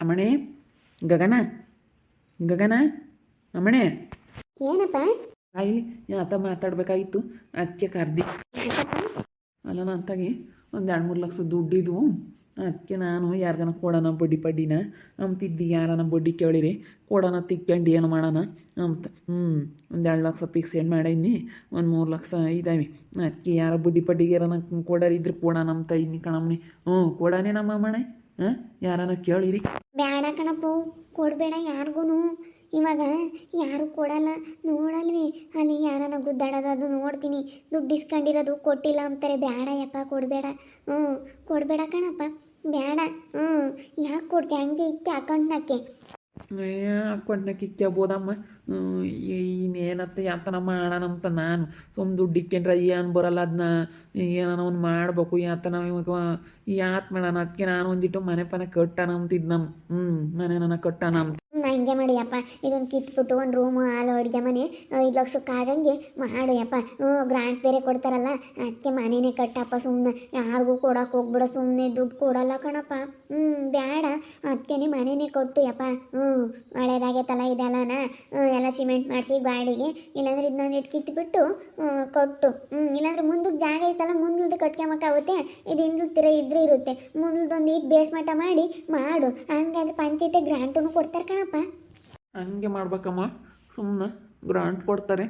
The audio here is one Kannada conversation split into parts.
ಅಮ್ಮಣೆ ಗಗನ ಗಗನ ಅಮ್ಮಣೆ ಏನಪ್ಪ? ಕಾಯಿಲಿ ಆತ ಮಾತಾಡ್ಬೇಕಾಗಿತ್ತು ಅದಕ್ಕೆ ಕರ್ದಿ. ಅಲ್ಲ ನಾನು ಅಂತಾಗಿ ಒಂದು ಎರಡು ಮೂರು ಲಕ್ಷ ದುಡ್ಡಿದ್ವು ಅದಕ್ಕೆ ನಾನು ಯಾರ್ಗನ ಕೊಡೋಣ ಬಡ್ಡಿ ಪಡ್ಡಿನ? ಅಂತಿದ್ದಿ ಯಾರನ ಬಡ್ಡಿ ಕೇಳಿರಿ? ಕೊಡೋಣ ತಿಕ್ಕೊಂಡು ಏನು ಮಾಡೋಣ ಅಂತ ಹ್ಞೂ ಒಂದು ಎರಡು ಲಕ್ಷ ಫಿಕ್ಸ್ ಏನು ಮಾಡೀನಿ? ಒಂದು ಮೂರು ಲಕ್ಷ ಇದ್ದಾವೆ ಅದಕ್ಕೆ ಯಾರ ಬಡ್ಡಿ ಪಡ್ಡಿಗೆ ಯಾರನ ಕೊಡೋರಿದ್ರೆ ಕೊಡೋಣ ಅಂತ ಇದ್ನಿ ಕಣಮ್ಮನಿ ಹ್ಞೂ ಕೊಡಾನೆ ನಮ್ಮ ಮನೆ ಯಾರನ್ನ ಕೇಳಿರಿ. ಬೇಡ ಕಣಪ್ಪ, ಕೊಡಬೇಡ ಯಾರಿಗೂ ಇವಾಗ ಯಾರು ಕೊಡಲ್ಲ ನೋಡಲ್ವಿ? ಅಲ್ಲಿ ಯಾರನ್ನ ಗುದ್ದಾಡೋದು ನೋಡ್ತೀನಿ. ದುಡ್ಡು ಇಸ್ಕೊಂಡಿರೋದು ಕೊಟ್ಟಿಲ್ಲ ಅಂತಾರೆ. ಬೇಡ ಯಪ್ಪ, ಕೊಡಬೇಡ. ಹ್ಞೂ, ಕೊಡಬೇಡ ಕಣಪ್ಪ. ಬೇಡ ಹ್ಞೂ, ಯಾಕೆ ಕೊಡ್ತೀಯ ಹಂಗೆ ಇಕ್ಕೆ ಅಕೌಂಟ್ನಾಕೆ ಅಕೌಂಟ್ನ ಕಿಕ್ಕಬೋದಮ್ಮ ಇನ್ನೇನತ್ತ, ಯಾತನ ಮಾಡೋಣಂತ ನಾನು. ಸುಮ್ಮ ದುಡ್ಡು ಇಕ್ಕೇನ್ರ ಏನು ಬರಲ್ಲ ಅದನ್ನ ಏನಾನ ಒಂದು ಮಾಡಬೇಕು ಯಾತನ ಇವಾಗ ಯಾತ್ ಮಾಡೋಣ ಅದಕ್ಕೆ ನಾನು ಒಂದಿಟ್ಟು ಮನೆ ಪನೆ ಕಟ್ಟಾನ ಅಂತಿದ್ದು ನಮ್ಮ ಹ್ಞೂ ಮನೆ ಕಟ್ಟಾನ ಅಂತ ಹಂಗೆ ಮಾಡಿಯಪ್ಪ. ಇದೊಂದು ಕಿತ್ಬಿಟ್ಟು ಒಂದು ರೂಮು ಹಾಲು ಅಡುಗೆ ಮನೆ. ಐದು ಲಕ್ಷಕ್ಕೆ ಆಗಂಗೆ ಮಾಡು ಯಪ್ಪ. ಹ್ಞೂ ಗ್ರಾಂಟ್ ಬೇರೆ ಕೊಡ್ತಾರಲ್ಲ ಅದಕ್ಕೆ ಮನೆನೇ ಕಟ್ಟಪ್ಪ ಸುಮ್ಮನೆ ಯಾರಿಗೂ ಕೊಡೋಕೆ ಹೋಗ್ಬಿಡ ಸುಮ್ಮನೆ ದುಡ್ಡು ಕೊಡಲ್ಲ ಕಣಪ್ಪ. ಹ್ಞೂ ಬೇಡ ಅದಕ್ಕೆ ಮನೆನೇ ಕೊಟ್ಟು ಯಪ್ಪ. ಹ್ಞೂ, ಹಳೇದಾಗೈತಲ್ಲ ಇದೆಲ್ಲನ? ಇದೆಲ್ಲ ಎಲ್ಲ ಸಿಮೆಂಟ್ ಮಾಡಿಸಿ ಗಾಡಿಗೆ ಇಲ್ಲಾಂದ್ರೆ ಇದನ್ನ ಇಟ್ಟು ಕಿತ್ಬಿಟ್ಟು ಕೊಟ್ಟು. ಹ್ಞೂ, ಇಲ್ಲಾಂದ್ರೆ ಮುಂದಕ್ಕೆ ಜಾಗ ಐತಲ್ಲ, ಮುಂದಲ್ದು ಕಟ್ಕೊಂಬಕ್ಕಾಗುತ್ತೆ ಇದು ಹಿಂದಲ್ತಿರ ಇದ್ರೆ ಇರುತ್ತೆ. ಮುಂದೊಂದು ಇಟ್ಟು ಬೇಸ್ ಮಾಡಿ ಮಾಡು. ಹಂಗಾದ್ರೆ ಪಂಚಾಯತಿ ಗ್ರಾಂಟನ್ನು ಕೊಡ್ತಾರೆ ಕಣಪ್ಪ. ಹಂಗೆ ಮಾಡ್ಬೇಕಮ್ಮ. ಸುಮ್ಮನೆ ಗ್ರಾಂಟ್ ಕೊಡ್ತಾರೆ.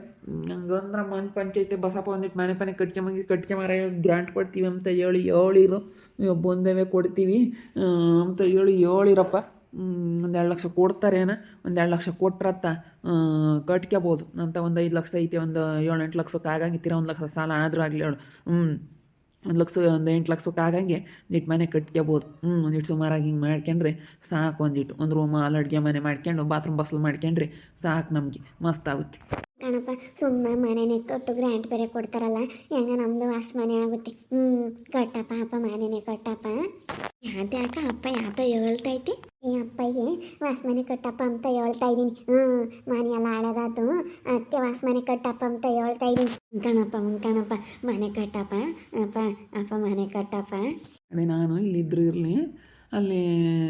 ಹಂಗಂದ್ರೆ ಮನ್ ಪಂಚಾಯತಿ ಬಸಪ್ಪ ಒಂದಿಟ್ಟು ಮನೆ ಪನೆ ಕಟ್ಕೊಂಬಂಗಿ ಮರ ಗ್ರಾಂಟ್ ಕೊಡ್ತೀವಿ ಅಂತ ಹೇಳಿ ಹೇಳಿರು ಬಂದೇವೆ ಕೊಡ್ತೀವಿ ಅಂತ ಹೇಳಿ ಹೇಳಿರಪ್ಪ ಎರಡು ಲಕ್ಷ ಕೊಡ್ತಾರೇನ? ಒಂದು ಎರಡು ಲಕ್ಷ ಕೊಟ್ರತ್ತ ಕಟ್ಕೋಬೋದು ಅಂತ ಒಂದು ಐದು ಲಕ್ಷ ಐತೆ, ಒಂದು ಏಳು ಎಂಟು ಲಕ್ಷಕ್ಕೆ ಆಗಂಗಿತ್ತೀರ, ಒಂದು ಲಕ್ಷ ಸಾಲ ಆದರೂ ಆಗಲಿ ಹೇಳು. ಹ್ಞೂ ಒಂದು ಲಕ್ಷ ಒಂದು ಎಂಟು ಲಕ್ಷಕ್ಕೆ ಆಗಂಗೆ ನಿಟ್ ಮನೆ ಕಟ್ಕೋಬೋದು ಹ್ಞೂ ಒಂದಿಟ್ಟು ಸುಮಾರಾಗಿ ಹಿಂಗೆ ಮಾಡ್ಕೊಂಡ್ರೆ ಸಾಕು ಒಂದಿಟ್ಟು ಒಂದು ರೂಮ್, ಹಾಲು ಅಡುಗೆ ಮನೆ ಮಾಡ್ಕೊಂಡು ಬಾತ್ರೂಮ್ ಬಸ್ಲು ಮಾಡ್ಕೊಂಡ್ರೆ ಸಾಕು ನಮಗೆ ಮಸ್ತ್ ಆಗುತ್ತೆ ಕಣಪ್ಪ ಸುಮ್ಮನೆ ಮನೆನೇ ಕಟ್ಟು, ಗ್ರ್ಯಾಂಟ್ ಬೇರೆ ಕೊಡ್ತಾರಲ್ಲ, ಹೆಂಗ ನಮ್ದು ವಾಸ ಮನೆ ಆಗುತ್ತೆ. ಹ್ಞೂ ಕಟ್ಟಪ್ಪ, ಅಪ್ಪ ಮನೆನೇ ಕಟ್ಟಪ್ಪ. ಯಾವ್ದ್ಯಾಕ ಅಪ್ಪ ಯಾಪ ಹೇಳ್ತೈತಿ ಈ ಅಪ್ಪಗೆ ವಾಸ ಮನೆ ಕಟ್ಟಪ್ಪ ಅಂತ ಹೇಳ್ತಾ ಇದ್ದೀನಿ. ಹ್ಞೂ ಮನೆ ಎಲ್ಲ ಅಕ್ಕೆ ಅದಕ್ಕೆ ವಾಸ ಮನೆ ಕಟ್ಟಪ್ಪ ಅಂತ ಹೇಳ್ತಾ ಇದ್ದೀನಿ. ಕಣಪ್ಪ ಹ್ಞೂ ಕಣಪ್ಪ, ಮನೆ ಕಟ್ಟಪ್ಪ, ಅಪ್ಪ ಅಪ್ಪ ಮನೆ ಕಟ್ಟಪ್ಪ. ಅದೇ ನಾನು ಇಲ್ಲಿದ್ರು ಇರಲಿ, ಅಲ್ಲಿ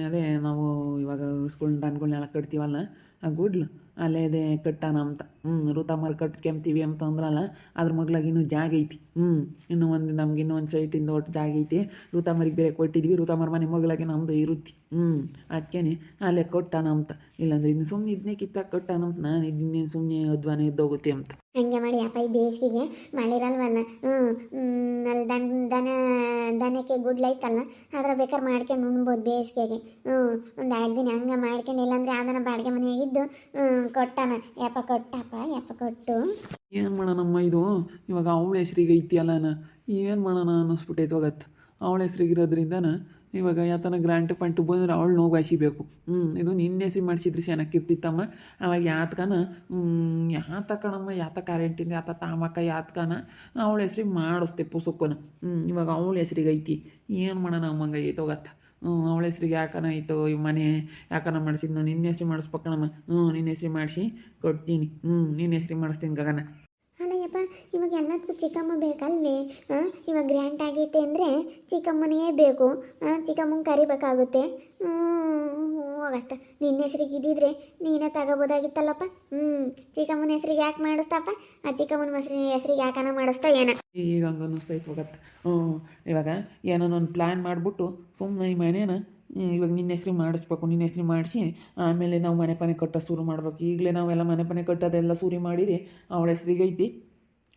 ಅದೇ ನಾವು ಇವಾಗ ಸ್ಕೂಲ್ ಡನ್ಗಳನ್ನೆಲ್ಲ ಕಟ್ತೀವಲ್ಲ, ಆ ಗುಡ್ಲು, ಅಲ್ಲೇ ಅದೇ ಕಟ್ಟಾನ ಅಂತ. ಹ್ಞೂ ಋತಮರ್ ಕಟ್ಕೊಂತೀವಿ ಅಂತ ಅಂದ್ರಲ್ಲ, ಅದ್ರ ಮಗ್ಲಾಗ ಇನ್ನೂ ಜಾಗ ಐತಿ. ಹ್ಞೂ ಇನ್ನೂ ಒಂದು ನಮ್ಗೆ ಇನ್ನೂ ಒಂದು ಸೈಟಿಂದ ಒಟ್ಟು ಜಾಗ ಐತಿ. ಋತಮರಿಗೆ ಬೇರೆ ಕೊಟ್ಟಿದ್ವಿ ಋತಮರ್ ಮನೆ ಮಗ್ಲಾಗೆ ನಮ್ಮದು ಇರುತ್ತೆ. ಹ್ಞೂ ಅದಕ್ಕೇನೆ ಅಲ್ಲೇ ಕೊಟ್ಟಾನ ಅಂತ. ಇಲ್ಲಾಂದ್ರೆ ಇನ್ನು ಸುಮ್ಮನೆ ಇದನ್ನೇ ಕಿತ್ತಾಗ ಕೊಟ್ಟಾನ ಅಂತ. ನಾನು ಇದನ್ನೇನು ಸುಮ್ಮನೆ ಅಧ್ವಾನ ಇದ್ದೋಗುತ್ತೆ ಅಂತ. ಹಂಗೆ ಮಾಡಿ ಅಪ್ಪ, ಈ ಬೇಸಿಗೆಗೆ ಮಳೆ ಇರಲ್ವಲ್ಲ ಹ್ಞೂ ಅಲ್ಲಿ ದನ ದನ, ದನಕ್ಕೆ ಗುಡ್ಲೈತಲ್ಲ ಆದ್ರೆ ಬೇಕಾದ್ರೆ ಮಾಡ್ಕೊಂಡು ಉಣ್ಬೋದು ಬೇಸಿಗೆಗೆ. ಹ್ಞೂ ಒಂದು ಎರಡು ದಿನ ಹಂಗೆ ಮಾಡ್ಕೊಂಡು, ಇಲ್ಲಾಂದ್ರೆ ಯಾವ್ದನ ಬಾಡಿಗೆ ಮನೆಯಾಗಿದ್ದು ಹ್ಞೂ ಕೊಟ್ಟಾನ. ಯಪ್ಪ, ಕೊಟ್ಟಪ್ಪ. ಕೊಟ್ಟು. ಏನು ಮಾಡೋಣಮ್ಮ ಇದು? ಇವಾಗ ಅವಳ ಹೆಸ್ರಿಗೆ ಐತಿ ಅಲ್ಲನ ಏನು ಮಾಡೋಣ ಅನ್ನಿಸ್ಬಿಟ್ಟೈತೆ ಇವಾಗತ್ತು ಅವಳ ಹೆಸ್ರಿಗೆ ಇರೋದ್ರಿಂದನ ಇವಾಗ ಯಾತನ ಗ್ರಾಂಟ್ ಪಂಟು ಬಂದ್ರೆ ಅವಳು ನೋವು ಹಾಯಿಸಿಬೇಕು ಹ್ಞೂ ಇದು ನಿನ್ನ ಹೆಸ್ರು ಮಾಡಿಸಿದ್ರೆ ಚೆನ್ನಾಗಿರ್ತಿತ್ತಮ್ಮ ಅವಾಗ ಯಾತ್ಕನ ಯಾತ ಕಣಮ್ಮ ಯಾತ ಕರೆಂಟಿಂದ ಯಾತ ತಾಮಕ, ಯಾತ್ಕನ ಅವಳ ಹೆಸ್ರಿಗೆ ಮಾಡಿಸ್ತೆ ಪುಸುಕ್ಕನ ಹ್ಞೂ ಇವಾಗ ಅವಳ ಹೆಸ್ರಿಗೆ ಐತಿ. ಏನು ಮಾಡೋಣ ಅಮ್ಮಂಗೆ ಐತೆ ಹೋಗತ್ತೆ ಅವಳ ಹೆಸ್ರಿಗೆ ಯಾಕನ ಇತ್ತು ಈ ಮನೆ, ಯಾಕನ ಮಾಡಿಸಿದ್ನು, ನಿನ್ನ ಹೆಸ್ರು ಮಾಡಿಸ್ಬೇಕಣಮ್ಮ ಹ್ಞೂ, ನಿನ್ನ ಹೆಸ್ರು ಮಾಡಿಸಿ ಕೊಡ್ತೀನಿ. ಹ್ಞೂ, ನಿನ್ನ ಹೆಸ್ರಿಗೆ ಮಾಡಿಸ್ತೀನಿ ಗಗನ. ಅಲ್ಲಯ್ಯಪ್ಪ, ಇವಾಗ ಎಲ್ಲದಕ್ಕೂ ಚಿಕ್ಕಮ್ಮ ಬೇಕಲ್ವೇ? ಹಾಂ ಇವಾಗ ಗ್ರ್ಯಾಂಟ್ ಆಗೈತೆ ಅಂದರೆ ಚಿಕ್ಕಮ್ಮನಿಗೆ ಬೇಕು. ಚಿಕ್ಕಮ್ಮನ ಕರಿಬೇಕಾಗುತ್ತೆ. ಹ್ಞೂ ಹೋಗತ್ತ ನಿನ್ನ ಹೆಸ್ರಿಗೆ ಇದ್ದಿದ್ರೆ ನೀನೇ ತಗೋಬೋದಾಗಿತ್ತಲ್ಲಪ್ಪ? ಹ್ಞೂ ಚಿಕ್ಕಮ್ಮನ ಹೆಸ್ರಿಗೆ ಯಾಕೆ ಮಾಡಿಸ್ತಪ್ಪ ಆ ಚಿಕ್ಕಮ್ಮನ ಹೆಸ್ರಿ ಹೆಸ್ರಿಗೆ ಯಾಕನ ಮಾಡಿಸ್ತಾ ಏನ? ಈಗ ಹಂಗೆ ಅನ್ನಿಸ್ತೈತೆ ಹೋಗತ್ತೆ. ಹ್ಞೂ, ಇವಾಗ ಏನೋ ಒಂದು ಪ್ಲ್ಯಾನ್ ಮಾಡಿಬಿಟ್ಟು ಸುಮ್ಮನೆ ಈ ಮನೇನ ಇವಾಗ ನಿನ್ನ ಹೆಸ್ರಿಗೆ ಮಾಡಿಸ್ಬೇಕು, ನಿನ್ನ ಹೆಸ್ರು ಮಾಡಿಸಿ, ಆಮೇಲೆ ನಾವು ಮನೆ ಪನೆ ಕಟ್ಟೋ ಶುರು ಮಾಡ್ಬೇಕು. ಈಗಲೇ ನಾವೆಲ್ಲ ಮನೆ ಪನೆ ಕಟ್ಟೋದೆಲ್ಲ ಶುರು ಮಾಡಿರಿ ಅವಳ ಹೆಸ್ರಿಗೆ ಐತಿ.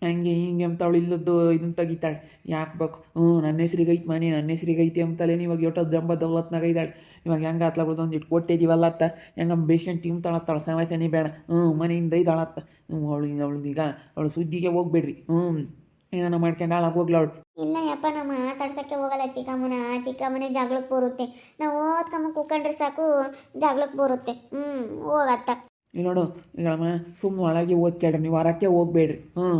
ಹಂಗೆ ಹಿಂಗೆ ಅಂತ ಅವಳು ಇಲ್ಲದ್ದು ಇದನ್ನು ತೆಗಿತಾಳೆ. ಯಾಕೆ ಬೇಕು? ಹ್ಞೂ ನನ್ನ ಹೆಸ್ರಿಗೆ ಐತಿ ಮನೆ ನನ್ನ ಹೆಸ್ರಿಗೆ ಐತಿ ಅಂತಲೇ ಇವಾಗ ಎಷ್ಟೋ ಜಂಬ ದೌಲತ್ನಾಗ ಇದ್ದಾಳೆ. ಇವಾಗ ಹೆಂಗೆ ಆತ್ಲ ಬಿಡ್ದು ಒಂದು ಇಟ್ಟು ಕೊಟ್ಟಿದ್ದೀವಲ್ಲ ಅತ್ತ? ಹೆಂಗೆ ಬೇಸ್ಕೊಂಡು ತಿಂತಾಳತ್ತಾಳ ಸನಿ ಬೇಡ. ಹ್ಞೂ ಮನೆಯಿಂದ ಇದ್ದಾಳತ್ತ. ಹ್ಞೂ ಅವಳು ಅವಳು ಈಗ ಅವಳು ಸುದ್ದಿಗೆ ಹೋಗ್ಬೇಡ್ರಿ. ಹ್ಞೂ ಏನಾನ ಮಾಡ್ಕೊಂಡು ಹಾಳಾಗಿ ಹೋಗ್ಲ ಅವಳು. ಇಲ್ಲ ಯಪ್ಪ ನಾವು ಮಾತಾಡ್ಸೋಕ್ಕೆ ಹೋಗಲ್ಲ ಚಿಕ್ಕಮ್ಮನ. ಚಿಕ್ಕಮ್ಮನೇ ಜಗಳಕ್ಕೆ ಬರುತ್ತೆ. ನಾವು ಓದ್ಕಮ್ಮ ಕೂಕೊಂಡ್ರೆ ಸಾಕು ಜಗಳಕ್ಕೆ ಬರುತ್ತೆ. ಹ್ಞೂ ಹೋಗತ್ತ. ಇಲ್ಲ ನೋಡು ಈಗ ಸುಮ್ಮನೆ ಒಳಗೆ ಓದ್ಕೇಳ್ರಿ ನೀವು ಹೊರಕ್ಕೆ ಹೋಗ್ಬೇಡ್ರಿ. ಹ್ಞೂ.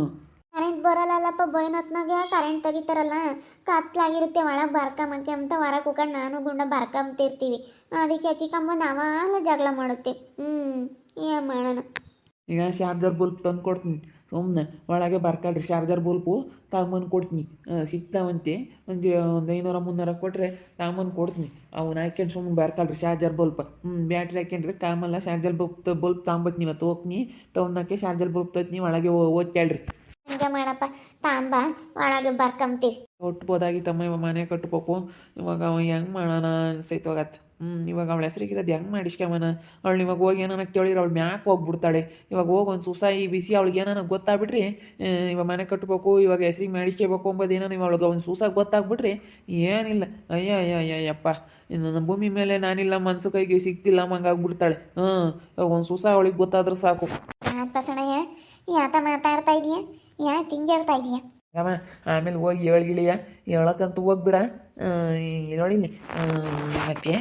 ಬರಲ್ಲಲ್ಲಪ್ಪ ಬೈನತ್ನಾಗ ಕರೆಂಟ್ ತೆಗಿತಾರಲ್ಲ, ಕತ್ಲಾಗಿರುತ್ತೆ, ಒಳಗೆ ಬರ್ಕಂಬಕ್ಕೆ ಅಂತ ಕೂಕೊಂಡು ನಾನು ಗುಂಡ ಬರ್ಕಂಬ್ತಿರ್ತೀವಿ ಅದಕ್ಕೆ ಚಿಕ್ಕಮ್ಮಂದು ಅವಾಗಲೇ ಜಗಳ ಮಾಡುತ್ತೆ. ಹ್ಞೂ ಏನು ಮಾಡೋಣ? ಈಗ ಚಾರ್ಜರ್ ಬಲ್ಪ್ ತಂದು ಕೊಡ್ತೀನಿ. ಸುಮ್ಮನೆ ಒಳಗೆ ಬರ್ಕಳ್ರಿ, ಚಾರ್ಜರ್ ಬಲ್ಪು ತಗೊಂಬಂದು ಕೊಡ್ತೀನಿ. ಸಿಗ್ತಾವಂತೆ. ಒಂದು ಒಂದು ಐನೂರ, ಮುನ್ನೂರ ಕೊಟ್ಟರೆ ತಗೊಂಬಂದು ಕೊಡ್ತೀನಿ. ಅವ್ನು ಹಾಕ್ಯಂಡು ಸುಮ್ಮನೆ ಬರ್ತಾಳ್ರಿ ಚಾರ್ಜರ್ ಬಲ್ಪ್ ಹ್ಞೂ ಬ್ಯಾಟ್ರಿ ಹಾಕ್ಯಂಡ್ರಿ ಕಾಮಲ್ಲ ಚಾರ್ಜರ್ ಬಲ್ಪ್ ಬಲ್ಪ್ ತಗೊಂಬತ್ತೀನಿ ಇವತ್ತು ಹೋಗ್ನಿ. ಟೌನ್ನಕ್ಕೆ ಚಾರ್ಜರ್ ಬಲ್ಪ್ ತತ್ನಿ, ಒಳಗೆ ಮಾಡಪ್ಪ ತಾಂಬ ಒಳಗೆ ಬರ್ಕಂತೀವಿ ಕೊಟ್ಬೋದಾಗಿತ್ತಮ್ಮ ಇವಾಗ ಮನೆ ಕಟ್ಟಬೇಕು ಇವಾಗ ಅವ ಹೆಂಗ್ ಮಾಡೋಣ ಅನ್ಸೈತವಾಗತ್ತೆ ಹ್ಞೂ ಇವಾಗ ಅವಳ ಹೆಸ್ರಿಗಿರೋದು ಹೆಂಗೆ ಮಾಡಿಸ್ಕೊಂಬನ ಅವಳು ಇವಾಗ ಹೋಗಿ ಏನಾನ ಕೇಳಿದ್ರೆ ಅವಳು ಮ್ಯಾಕ್ ಹೋಗ್ಬಿಡ್ತಾಳೆ. ಇವಾಗ ಹೋಗಿ ಒಂದು ಸುಸಾಯಿ ಬಿಸಿ ಅವಳಿಗೆ ಏನಾನ ಗೊತ್ತಾಗ್ಬಿಟ್ರಿ ಇವಾಗ ಮನೆ ಕಟ್ಬೇಕು ಇವಾಗ ಹೆಸ್ರಿಗೆ ಮಾಡಿಸ್ಕೋಬೇಕು ಅಂಬೋದು ಏನಾನ ಇವಾಗ ಅವಳಿಗೆ ಒಂದು ಸೂಸಾಗಿ ಗೊತ್ತಾಗ್ಬಿಟ್ರಿ ಏನಿಲ್ಲ. ಅಯ್ಯ ಅಯ್ಯ ಅಯ್ಯ ಅಯ್ಯಪ್ಪ ಇನ್ನು ನನ್ನ ಭೂಮಿ ಮೇಲೆ ನಾನಿಲ್ಲ ಮನ್ಸು ಕೈಗೆ ಸಿಗ್ತಿಲ್ಲ ಹಂಗಾಗ್ಬಿಡ್ತಾಳೆ ಹಾಂ ಇವಾಗ ಒಂದು ಸೂಸ ಅವಳಿಗೆ ಗೊತ್ತಾದ್ರೆ ಸಾಕು. ಮಾತಾಡ್ತಾ ಇದೀಯ? ಯಾಕೆ ಹಿಂಗೇಳ್ತಾ ಇದೀಯಾ? ಅಮ್ಮ ಆಮೇಲೆ ಹೋಗಿ ಹೇಳ್ಗಿಳಿಯ ಹೇಳಕ್ಕಂತೂ ಹೋಗ್ಬಿಡ. ನೋಡಿಲಿ ಮತ್ತೆ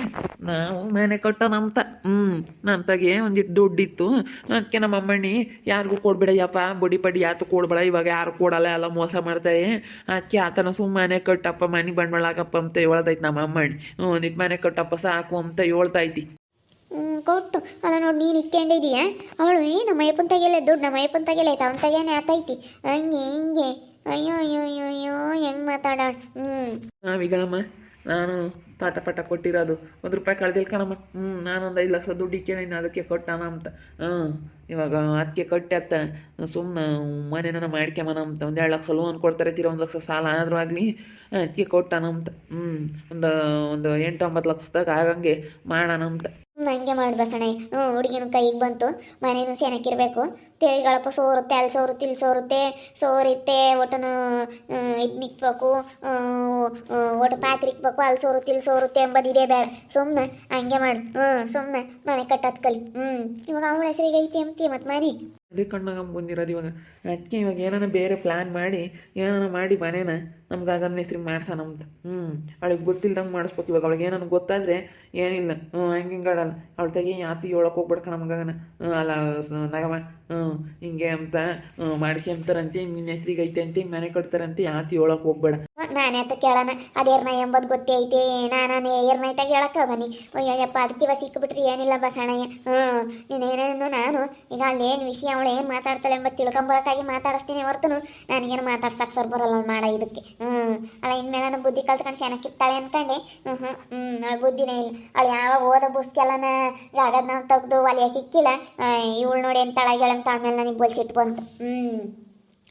ನಾವು ಮನೆ ಕಟ್ಟೋಣಂತ ಹ್ಞೂ ನನ್ನ ತಗೆ ಒಂದಿಟ್ಟು ದುಡ್ಡಿತ್ತು. ಅದಕ್ಕೆ ನಮ್ಮ ಅಮ್ಮಣ್ಣಿ ಯಾರಿಗೂ ಕೊಡ್ಬೇಡಯ್ಯಪ್ಪ. ಬುಡಿ ಪಡಿ ಯಾತು ಕೊಡ್ಬೇಡ. ಇವಾಗ ಯಾರು ಕೊಡಲ್ಲ. ಎಲ್ಲ ಮೋಸ ಮಾಡ್ತಾರೆ. ಅದಕ್ಕೆ ಆತನ ಸುಮ್ಮನೆ ಕಟ್ಟಪ್ಪ. ಮನೆ ಬಂಡವಾಳ ಹಾಕಪ್ಪ ಅಂತ ಹೇಳ್ತೈತಿ ನಮ್ಮ ಅಮ್ಮಣ್ಣಿ. ಹ್ಞೂ ಒಂದಿಟ್ಟು ಮನೆ ಕಟ್ಟಪ್ಪ ಸಾಕು ಅಂತ ಹೇಳ್ತೈತಿ ಕೊಟ್ಟು. ಅಲ್ಲ ನೋಡಿ, ನೀನು ಇಕ್ಕೊಂಡಿದೀಯ ಅವಳು, ಏ, ನಮ್ಮ ಅಯ್ಯಪ್ಪನ ತೆಗೆಯಲ್ಲ, ದುಡ್ಡು ನಮ್ಮ ಅಯ್ಯಪ್ಪನ ತೆಗೆಯಲ್ಲ, ಆಯ್ತು? ಅವ್ನ ತೆಗೆಯನೇ ಆತೈತಿ ಹಂಗೆ, ಹಿಂಗೆ. ಅಯ್ಯೋ ಅಯ್ಯೋ ಅಯ್ಯೋ ಅಯ್ಯೋ, ಹೆಂಗೆ ಮಾತಾಡೋಣ ಹ್ಞೂ ನಾನು ತಾಟ ಪಾಠ ಕೊಟ್ಟಿರೋದು. ಒಂದು ರೂಪಾಯಿ ಕಳ್ದಿಲ್ಲ ಕಣಮ್ಮ. ಹ್ಞೂ ನಾನೊಂದು ಐದು ಲಕ್ಷ ದುಡ್ಡು ಇಕ್ಕೇನಿ ಅದಕ್ಕೆ ಕೊಟ್ಟಾನ ಅಂತ. ಹಾಂ ಇವಾಗ ಅದಕ್ಕೆ ಕೊಟ್ಟೆ ಅತ್ತ. ಸುಮ್ಮನೆ ಮನೇನ ಮಾಡ್ಕೊಂಬನ ಅಂತ. ಒಂದು ಎರಡು ಲಕ್ಷ ಲೋನ್ ಕೊಡ್ತಾರೆ, ತೀರ ಒಂದು ಲಕ್ಷ ಸಾಲ ಆದರೂ ಆಗಲಿ ಅದಕ್ಕೆ ಕೊಟ್ಟಾನ ಅಂತ. ಹ್ಞೂ ಒಂದು ಒಂದು ಎಂಟು, ಒಂಬತ್ತು ಲಕ್ಷದಾಗ ಆಗಂಗೆ ಮಾಡೋಣ ಅಂತ. ಹಂಗೆ ಹ್ಮ್ ಹ್ಞೂ ಹುಡುಗಿನ ಕೈಗೆ ಬಂತು. ಮನೇನು ಸೆನಕ್ಕಿರಬೇಕು ತೇಳಿಗಳಪ್ಪ ಸೋರುತ್ತೆ, ಅಲ್ಲಿ ಸೋರುತ್ತೆ, ಇಲ್ಲಿ ಸೋರುತ್ತೆ ಸೋರುತ್ತೆ ಒಟ್ಟನ ಇದು ನಿಕ್ಬೇಕು ಒಟ್ಟು ಪಾತ್ರೆ ಇಕ್ಬೇಕು, ಅಲ್ಲಿ ಸೋರುತ್ತೆ, ಇಲ್ಲಿ ಸೋರುತ್ತೆ ಎಂಬುದು ಇದೇ ಬೇಡ. ಸುಮ್ಮನೆ ಹಂಗೆ ಮಾಡು. ಹ್ಞೂ ಸುಮ್ಮನೆ ಮನೆ ಕಟ್ಟೋದು ಕಲಿ. ಹ್ಞೂ. ಇವಾಗ ಅವಳ ಹೆಸರಿಗೆ ಐತಿ ಅಂತೀಯ ಮತ್ತು ಮನೆ ಅದೇ ಕಣ್ಣಾಗ ಬಂದಿರೋದು ಇವಾಗ. ಅದಕ್ಕೆ ಇವಾಗ ಏನಾನ ಬೇರೆ ಪ್ಲ್ಯಾನ್ ಮಾಡಿ, ಏನಾನ ಮಾಡಿ ಮನೇನ ನಮ್ಗೆ ಅದನ್ನ ಹೆಸ್ರಿಗೆ ಮಾಡ್ಸೋಣ ಅಂತ. ಹ್ಞೂ. ಅವಳಿಗೆ ಗೊತ್ತಿಲ್ದಂಗೆ ಮಾಡಿಸ್ಬೇಕು. ಇವಾಗ ಅವಳಿಗೆ ಏನಾನ ಗೊತ್ತಾದರೆ ಏನಿಲ್ಲ. ಹ್ಞೂ ಹಂಗೆ ಹಿಂಗೆ ಆಡಲ್ಲ. ಅವಳ ತೆಗಿ ಯಾತಿ ಹೇಳಕ್ಕೆ ಹೋಗ್ಬಿಡ್ಕ ನಮ್ಗೆ ಅಲ್ಲ ನಗಮ. ಹ್ಞೂ ಹಿಂಗೆ ಅಂತ ಮಾಡಿಸ್ಕೊಂತಾರಂತೆ ನಿನ್ನ ಹೆಸ್ರಿಗೆ ಐತೆ ಅಂತ ಹಿಂಗೆ ಮನೆ ಕಟ್ತಾರಂತೆ ಯಾತಿ ಹೇಳಕ್ಕೆ ಹೋಗ್ಬೇಡ. ನಾನೇ ಅಂತ ಕೇಳೋಣ. ಅದೇರ್ನ ಎಂಬುದು ಗೊತ್ತೇ ಐತಿ. ನಾನು ಏರ್ನೈತಾಗ ಹೇಳಕ್ಕ ಬನ್ನಿ ಅಯ್ಯಪ್ಪ ಅದಕ್ಕೆ ಇವ ಸಿಕ್ಕಿಬಿಟ್ರಿ ಏನಿಲ್ಲ ಬಸಣಯ್ಯ. ಹ್ಞೂ. ನೀನೇನೇನು ನಾನು? ಈಗ ಅಲ್ಲಿ ಏನು ವಿಷಯ ಅವಳು ಏನು ಮಾತಾಡ್ತಾಳೆ ಎಂಬ ತಿಳ್ಕೊಂಬರಕ್ಕಾಗಿ ಮಾತಾಡಿಸ್ತೀನಿ ಹೊರತು ನನಗೇನು ಮಾತಾಡ್ಸಕ್ಕೆ ಸರ್ ಬರಲ್ಲ ಮಾಡ ಇದಕ್ಕೆ. ಹ್ಞೂ. ಅಲ್ಲ, ಇನ್ಮೇಲೆ ನಾನು ಬುದ್ಧಿ ಕಲ್ತ್ಕೊಂಡು ಚೆನ್ನಾಗಿರ್ತಾಳೆ ಅನ್ಕಂಡೆ. ಹ್ಞೂ ಹ್ಞೂ. ಹ್ಞೂ, ಅವಳು ಬುದ್ಧಿನೇ ಇಲ್ಲ. ಅವಳು ಯಾವಾಗ ಓದ ಬುಸ್ಕೆಲ್ಲನ ನಾವು ತೆಗ್ದು ಒಲೆಯಕ್ಕೆ ಇಕ್ಕಿಲ್ಲ. ಇವಳು ನೋಡಿ ಅಂತಾಳ ಹೇಳ ಅಂತ ಮೇಲೆ ನನಗೆ ಬೋಲ್ಸಿಟ್ಟು ಬಂತು ಹ್ಞೂ.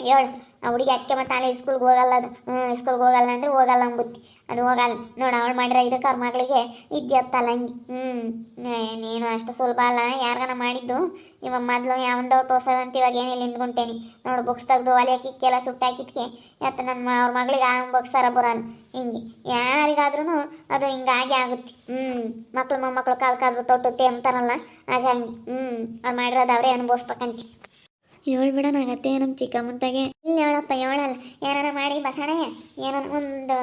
ಹೇಳು. ಹುಡುಗಿ ಅಕ್ಕೆ ಮತ್ತೆ ನಾಳೆ ಸ್ಕೂಲ್ಗೆ ಹೋಗಲ್ಲ ಅದು ಹ್ಞೂ ಸ್ಕೂಲ್ಗೆ ಹೋಗಲ್ಲ ಅಂದರೆ ಹೋಗಲ್ಲ ಅಂಬುತ್ತಿ. ಅದು ಹೋಗಲ್ಲ. ನೋಡು ಅವಳು ಮಾಡಿರೋ ಇದಕ್ಕೆ ಅವ್ರ ಮಗಳಿಗೆ ವಿದ್ಯೆ ಹತ್ತಲ್ಲ ಹಂಗೆ ಹ್ಞೂ ನೀನು ಅಷ್ಟು ಸುಲಭ ಅಲ್ಲ. ಯಾರಿಗಾನ ಮಾಡಿದ್ದು? ಇವಾಗ ಮೊದಲು ಯಾವಂದೋ ತೋರ್ಸೋದಂತ ಇವಾಗ ಏನಿಲ್ಲ ನಿಂತ್ಕೊಂಡೇನಿ ನೋಡು ಬುಕ್ಸ್ ತೆಗ್ದು ಒಲೆ ಕಿಕ್ಕೆಲ್ಲ ಸುಟ್ಟಾಕಿದ್ಕೆ ಯಾತ ನನ್ನ ಅವ್ರ ಮಗಳಿಗೆ ಆ ಬುಕ್ಸಾರ ಬರಲ್ಲ. ಹಿಂಗೆ ಯಾರಿಗಾದ್ರೂ ಅದು ಹಿಂಗಾಗಿ ಆಗುತ್ತೆ. ಹ್ಞೂ ಮಕ್ಳು ಮೊಮ್ಮಕ್ಳು ಕಾಲ್ಕಾದ್ರು ತೊಟ್ಟುತ್ತೆ ಅಂತಾರಲ್ಲ ಹಾಗೆ ಹಂಗೆ ಹ್ಞೂ ಅವ್ರು ಮಾಡಿರೋದು ಅವರೇ ಅನುಭವಿಸ್ಬೇಕಂತ. ಹೇಳ್ಬಿಡ ನಗತ್ತೆ ನಮ್ಮ ಚಿಕ್ಕಮ್ಮಂತಾಗೆ ಇಲ್ಲ ಹೇಳಪ್ಪ ಹೇಳಲ್ಲ ಏನಾರ ಮಾಡಿ ಬಸಣಯ್ಯ ಏನಾರ ಒಂದು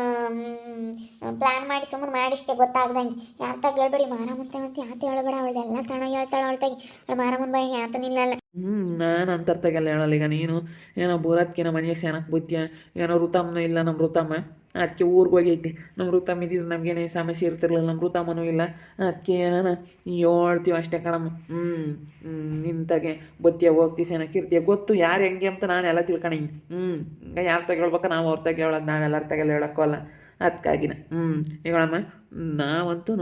ಪ್ಲಾನ್ ಮಾಡಿ ಸುಮ್ಮನೆ ಮಾಡಿಷ್ಟೇ ಗೊತ್ತಾಗ್ದಂಗೆ. ಯಾರ್ತಾಗ ಹೇಳ್ಬೇಡಿ ಮಾರಮ್ಮಂತೆ ಮತ್ತೆ ಯಾತ ಹೇಳ್ಬೇಡ ಅವಳ್ದೆಲ್ಲ ತಣ ಹೇಳ್ತಾಳೆ ಅವಳ್ತಾಗಿ ಅವಳು ಮಾರಮ್ಮನ ಬಾಯಿಗೆ ಯಾತ ನಿಲ್ಲಲ್ಲ ಹ್ಞೂ ನಾನು ಅಂತರ್ತಾಗೆಲ್ಲ ಹೇಳಲ್ಲ ಈಗ ನೀನು? ಏನೋ ಬೋರತ್ಕಿನ ಮನೆಯಾಗ ಸೆನಕ್ಕೆ ಬುತ್ತಿಯ? ಏನೋ ಋತಮ್ಮನೂ ಇಲ್ಲ ನಮ್ಮ ಋತಮ್ಮ ಅದಕ್ಕೆ ಊರಿಗೆ ಹೋಗೈತಿ. ನಮ್ಮ ಋತಮ್ಮ ಇದ್ದಿದ್ದು ನಮಗೇನೆ ಸಮಸ್ಯೆ ಇರ್ತಿರ್ಲಿಲ್ಲ. ನಮ್ಮ ಇಲ್ಲ. ಅದಕ್ಕೆ ಏನಾನ ಹೇಳ್ತೀವಿ ಅಷ್ಟೇ ಕಣಮ್ಮ. ಹ್ಞೂ ನಿಂತಾಗೆ ಬತ್ತಿಯ ಹೋಗ್ತಿ ಸೆನಕ್ಕೆ ಇರ್ತೀಯ ಗೊತ್ತು ಯಾರು ಹೆಂಗೆ ಅಂತ ನಾನು ಎಲ್ಲ ತಿಳ್ಕೊಂಡಿನಿ ಹ್ಞೂ ಈಗ ಯಾರು ತಗೊಳ್ಬೇಕು ನಾವು ಅವ್ರ ತಗ ಹೇಳೋದು ನಾವೆಲ್ಲರ ತಗೆಲ್ಲ ಹೇಳೋಕ್ಕಲ್ಲ ಅದಕ್ಕಾಗಿನ ಹ್ಞೂ ಹೇಳಮ್ಮ ನಾವಂತೂ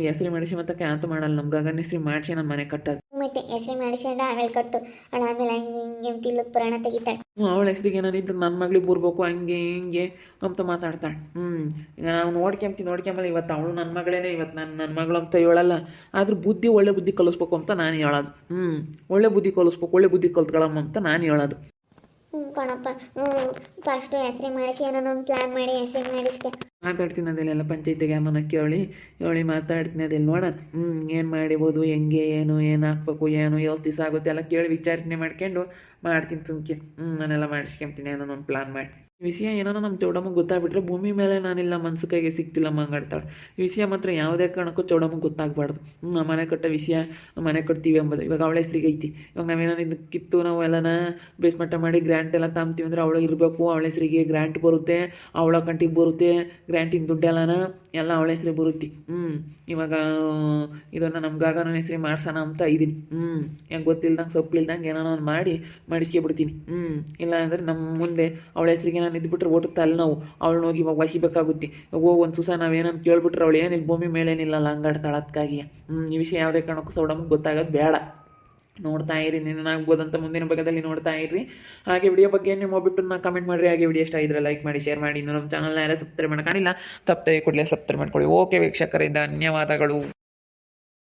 ಹೆಸ್ರು ಮಾಡಿಸಿ ಮತ್ತೆ ಕ್ಯಾಂತು ಮಾಡಲ್ಲ ನಮ್ಗೆ. ಗಗನ ಹೆಸ್ರು ಮಾಡಿಸಿ ನನ್ನ ಮನೆ ಕಟ್ಟೋದು. ಮತ್ತೆ ಹೆಸರು ಮಾಡಿಸ್ಕೊಂಡು ಆಮೇಲೆ ಕಟ್ಟು. ಅವಳು ಆಮೇಲೆ ಹಂಗೆ ಹಿಂಗೆ ತಿಲ್ಲದ ಪುರಾಣ ತೆಗಿತಾಳೆ. ಹ್ಞೂ ಅವಳ ಹೆಸ್ರಿಗೆ ಏನಾರಿದ್ದು ನನ್ನ ಮಗಳಿಗೆ ಬರ್ಬೇಕು ಹಂಗೆ ಹಿಂಗೆ ಅಂತ ಮಾತಾಡ್ತಾಳೆ. ಹ್ಞೂ ಈಗ ನಾವು ನೋಡ್ಕೊಂತೀವಿ ನೋಡ್ಕೊಂಬಲ್ಲ ಇವತ್ತು ಅವಳು ನನ್ನ ಮಗಳೇನೆ ಇವತ್ತು ನನ್ನ ನನ್ನ ಮಗಳು ಅಂತ ಹೇಳಲ್ಲ ಆದ್ರೆ ಬುದ್ಧಿ ಒಳ್ಳೆ ಬುದ್ಧಿ ಕಲಿಸ್ಬೇಕು ಅಂತ ನಾನು ಹೇಳೋದು. ಹ್ಞೂ ಒಳ್ಳೆ ಬುದ್ಧಿ ಕಲಿಸ್ಬೇಕು ಒಳ್ಳೆ ಬುದ್ಧಿ ಕಲ್ತ್ಕೊಳ್ಳಮ್ಮ ಅಂತ ನಾನು ಹೇಳೋದು. ಹ್ಞೂ ಕಣಪ್ಪ. ಹ್ಞೂ ಫಸ್ಟು ಹೆಸರು ಮಾಡಿಸಿ ಏನೋ ಒಂದು ಪ್ಲ್ಯಾನ್ ಮಾಡಿ ಹೆಸರು ಮಾಡಿಸ್ಕೆ. ಮಾತಾಡ್ತೀನಿ ಅದೆಲ್ಲ ಪಂಚಾಯತಿಗೆ ಅಮ್ಮನ ಕೇಳಿ ಹೇಳಿ ಮಾತಾಡ್ತೀನಿ ಅದೆಲ್ಲ ನೋಡೋಣ ಹ್ಞೂ ಏನು ಮಾಡಿಬೋದು, ಹೆಂಗೆ, ಏನು ಏನು ಹಾಕ್ಬೇಕು, ಏನು ಎಷ್ಟು ದಿವಸ ಆಗುತ್ತೆ ಎಲ್ಲ ಕೇಳಿ ವಿಚಾರಣೆ ಮಾಡ್ಕೊಂಡು ಮಾಡ್ತೀನಿ ಸುಮ್ಕೆ. ಹ್ಞೂ ನಾನೆಲ್ಲ ಮಾಡಿಸ್ಕೊಂತೀನಿ ಏನೋ ಒಂದು ಪ್ಲಾನ್ ಮಾಡಿ ವಿಷಯ ಏನೋ ನಮ್ಮ ಚೌಡಮ್ಮಗೆ ಗೊತ್ತಾಗ್ಬಿಟ್ರೆ ಭೂಮಿ ಮೇಲೆ ನಾನಿಲ್ಲ ಮನಸ್ಸು ಕೈಗೆ ಸಿಗ್ತಿಲ್ಲ, ಮಂಗಾಡ್ತಾಳೆ. ಈ ವಿಷಯ ಮಾತ್ರ ಯಾವುದೇ ಕಾರಣಕ್ಕೂ ಚೌಡಮ್ಮಗೆ ಗೊತ್ತಾಗಬಾರ್ದು. ನಮ್ಮ ಮನೆ ಕಟ್ಟ ವಿಷಯ ಮನೆ ಕಟ್ತೀವಿ ಎಂಬುದು. ಇವಾಗ ಅವಳ ಹೆಸ್ರಿಗೆ ಐತಿ. ಇವಾಗ ನಾವೇನೋ ಇದು ಕಿತ್ತು, ನಾವು ಎಲ್ಲನ ಬೇಸ್ಮಟ್ಟ ಮಾಡಿ ಗ್ರ್ಯಾಂಟ್ ಎಲ್ಲ ತಾಂಬ್ತೀವಿ ಅಂದ್ರೆ ಅವಳಿಗೆ ಇರಬೇಕು, ಅವಳ ಹೆಸ್ರಿಗೆ ಗ್ರ್ಯಾಂಟ್ ಬರುತ್ತೆ, ಅವಳ ಕಂಟಿಗೆ ಬರುತ್ತೆ ಗ್ರ್ಯಾಂಟಿನ ದುಡ್ಡೆಲ್ಲನ ಎಲ್ಲ ಅವಳ ಹೆಸ್ರಿಗೆ ಬರುತ್ತೆ. ಹ್ಞೂ ಇವಾಗ ಇದನ್ನು ನಮ್ಮ ನನ್ನ ಹೆಸ್ರಿಗೆ ಮಾಡ್ಸೋಣ ಅಂತ ಇದ್ದೀನಿ ಹ್ಞೂ ಹೆಂಗೆ ಗೊತ್ತಿಲ್ದಂಗೆ ಸೊಪ್ಪಿಲ್ದಂಗೆ ಏನೋ ಒಂದು ಮಾಡಿ ಮಾಡಿಸ್ಕೊಬಿಡ್ತೀನಿ ಹ್ಞೂ ಇಲ್ಲ ಅಂದರೆ ನಮ್ಮ ಮುಂದೆ ಅವಳ ಹೆಸ್ರಿಗೆ ನಾನು ಇದ್ಬಿಟ್ರೆ ಒಟ್ಟು ತಲೆನೋವು ಅವಳನ್ನ ಹೋಗಿ ಇವಾಗ ವಸಿಬೇಕಾಗುತ್ತೆ. ಹೋಗಿ ಒಂದು ಸುಸ ನಾವೇನಂತ ಕೇಳ್ಬಿಟ್ರೆ ಅವಳು ಏನಿಲ್ಲ, ಭೂಮಿ ಮೇಲೆ ನಿಲ್ಲಲ್ಲ ಹಂಗಾಡ್ತಾಳೆ ಅದಕ್ಕಾಗಿ ಹ್ಞೂ ಈ ವಿಷಯ ಯಾವುದೇ ಕಾರಣಕ್ಕೂ ಸೌಡಮ್ಗೆ ಗೊತ್ತಾಗೋದು ಬೇಡ. ನೋಡ್ತಾ ಇರಿ, ನಿನ್ನಾಗ್ಬೋದಂತ ಮುಂದಿನ ಭಾಗದಲ್ಲಿ ನೋಡ್ತಾ ಇರಿ ಹಾಗೆ ವಿಡಿಯೋ ಬಗ್ಗೆ ನಿಮ್ಮ ಒಬ್ಬಿಟ್ಟು ಕಮೆಂಟ್ ಮಾಡಿರಿ. ಹಾಗೆ ವಿಡಿಯೋ ಇಷ್ಟ ಇದ್ರೆ ಲೈಕ್ ಮಾಡಿ ಶೇರ್ ಮಾಡಿ. ಇನ್ನು ನಮ್ಮ ಚಾನಲ್ನ ಯಾರು ಸಬ್ಸ್ಕ್ರೈಬ್ ಮಾಡ್ಕೊಂಡಿಲ್ಲ ತಪ್ಪದೆ ಕೂಡಲೇ ಸಬ್ಸ್ಕ್ರೈಬ್ ಮಾಡ್ಕೊಳ್ಳಿ. ಓಕೆ ವೀಕ್ಷಕರಿಂದ ಧನ್ಯವಾದಗಳು.